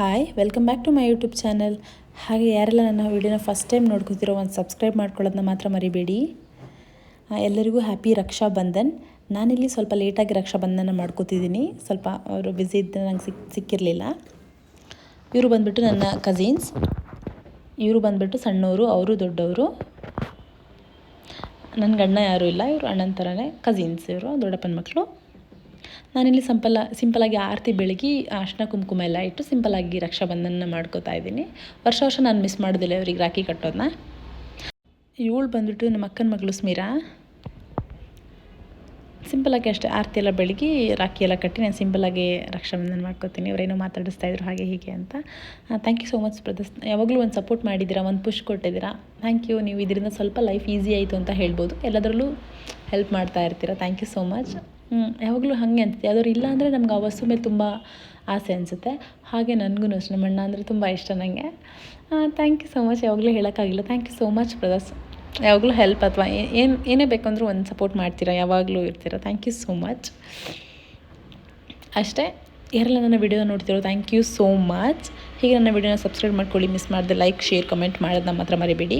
Hi, welcome back to my YouTube channel. ಹಾಗೆ ಯಾರೆಲ್ಲ ನನ್ನ ವಿಡಿಯೋನ ಫಸ್ಟ್ ಟೈಮ್ ನೋಡ್ಕೊತಿರೋ ಒಂದು ಸಬ್ಸ್ಕ್ರೈಬ್ ಮಾಡ್ಕೊಳ್ಳೋದನ್ನ ಮಾತ್ರ ಮರಿಬೇಡಿ. ಎಲ್ಲರಿಗೂ ಹ್ಯಾಪಿ ರಕ್ಷಾ ಬಂಧನ್ ನಾನಿಲ್ಲಿ ಸ್ವಲ್ಪ ಲೇಟಾಗಿ ರಕ್ಷಾ ಬಂಧನ ಮಾಡ್ಕೋತಿದ್ದೀನಿ. ಸ್ವಲ್ಪ ಅವರು ಬ್ಯುಸಿ ಇದ್ದ ನಂಗೆ ಸಿಕ್, ಸಿಕ್ಕಿರಲಿಲ್ಲ. ಇವರು ಬಂದುಬಿಟ್ಟು ನನ್ನ ಕಝಿನ್ಸ್ ಇವರು ಬಂದುಬಿಟ್ಟು ಸಣ್ಣವರು, ಅವರು ದೊಡ್ಡವರು. ನನ್ನ ಗಂಡ ಯಾರೂ ಇಲ್ಲ, ಇವರು ಅಣ್ಣನ ಥರನೇ ಕಝಿನ್ಸ್ ಇವರು, ದೊಡ್ಡಪ್ಪನ ಮಕ್ಕಳು ನಾನಿಲ್ಲಿ ಸಂಪಲ, ಸಿಂಪಲಾಗಿ ಆರತಿ ಬೆಳಗ್ಗೆ ಅರ್ಶಿನ ಕುಂಕುಮ ಎಲ್ಲ ಇಟ್ಟು ಸಿಂಪಲಾಗಿ ರಕ್ಷಾಬಂಧನ ಮಾಡ್ಕೋತಾ ಇದ್ದೀನಿ. ವರ್ಷ ವರ್ಷ ನಾನು ಮಿಸ್ ಮಾಡೋದಿಲ್ಲ ಇವ್ರಿಗೆ ರಾಖಿ ಕಟ್ಟೋದನ್ನ ಇವಳು ಬಂದ್ಬಿಟ್ಟು ನಮ್ಮ ಅಕ್ಕನ ಮಗಳು ಸ್ಮೀರಾ. ಸಿಂಪಲಾಗಿ ಅಷ್ಟೇ ಆರತಿ ಎಲ್ಲ ಬೆಳಗ್ಗೆ ರಾಖಿ ಎಲ್ಲ ಕಟ್ಟಿ ನಾನು ಸಿಂಪಲಾಗಿ ರಕ್ಷಾಬಂಧನ ಮಾಡ್ಕೋತೀನಿ. ಅವರೇನೋ ಮಾತಾಡಿಸ್ತಾ ಇದ್ರು ಹಾಗೆ ಹೀಗೆ ಅಂತ. Thank you so much brothers ಯಾವಾಗಲೂ ಒಂದು ಸಪೋರ್ಟ್ ಮಾಡಿದ್ದೀರಾ, ಒಂದು ಪುಷ್ ಕೊಟ್ಟಿದ್ದೀರಾ? ಥ್ಯಾಂಕ್ ಯು ನೀವು ಇದರಿಂದ ಸ್ವಲ್ಪ ಲೈಫ್ ಈಸಿ ಆಯಿತು ಅಂತ ಹೇಳ್ಬೋದು. ಎಲ್ಲದರಲ್ಲೂ ಹೆಲ್ಪ್ ಮಾಡ್ತಾ ಇರ್ತೀರಾ. ಥ್ಯಾಂಕ್ ಯು ಸೋ ಮಚ್ ಯಾವಾಗಲೂ ಹಾಗೆ ಅನಿಸುತ್ತೆ. ಯಾವ್ದಾದ್ರು ಇಲ್ಲ ಅಂದರೆ ನಮ್ಗೆ ಆ ಮೇಲೆ ತುಂಬ ಆಸೆ ಅನಿಸುತ್ತೆ. ಹಾಗೆ ನನಗೂ ಅಷ್ಟೇ. ನಮ್ಮ ಅಣ್ಣ ಅಂದರೆ ತುಂಬ ಇಷ್ಟ ನನಗೆ ಥ್ಯಾಂಕ್ ಯು ಸೊ ಮಚ್ ಯಾವಾಗಲೂ ಹೇಳೋಕ್ಕಾಗಿಲ್ಲ. Thank you so much brothers ಯಾವಾಗಲೂ ಹೆಲ್ಪ್ ಅಥವಾ ಏನು, ಏನೇ ಬೇಕಂದ್ರೂ ಒಂದು ಸಪೋರ್ಟ್ ಮಾಡ್ತೀರಾ. ಯಾವಾಗಲೂ ಇರ್ತೀರಾ. ಥ್ಯಾಂಕ್ ಯು ಸೋ ಮಚ್ ಅಷ್ಟೇ. ಯಾರೆಲ್ಲ ನನ್ನ ವಿಡಿಯೋ ನೋಡ್ತಿರೋ ಥ್ಯಾಂಕ್ ಯು ಸೋ ಮಚ್ ಹೀಗೆ ನನ್ನ ವಿಡಿಯೋನ ಸಬ್ಸ್ಕ್ರೈಬ್ ಮಾಡ್ಕೊಳ್ಳಿ. ಮಿಸ್ ಮಾಡಿದೆ ಲೈಕ್ ಶೇರ್ ಕಮೆಂಟ್ ಮಾಡೋದು ನಮ್ಮ ಹತ್ರ ಮರಿಬೇಡಿ.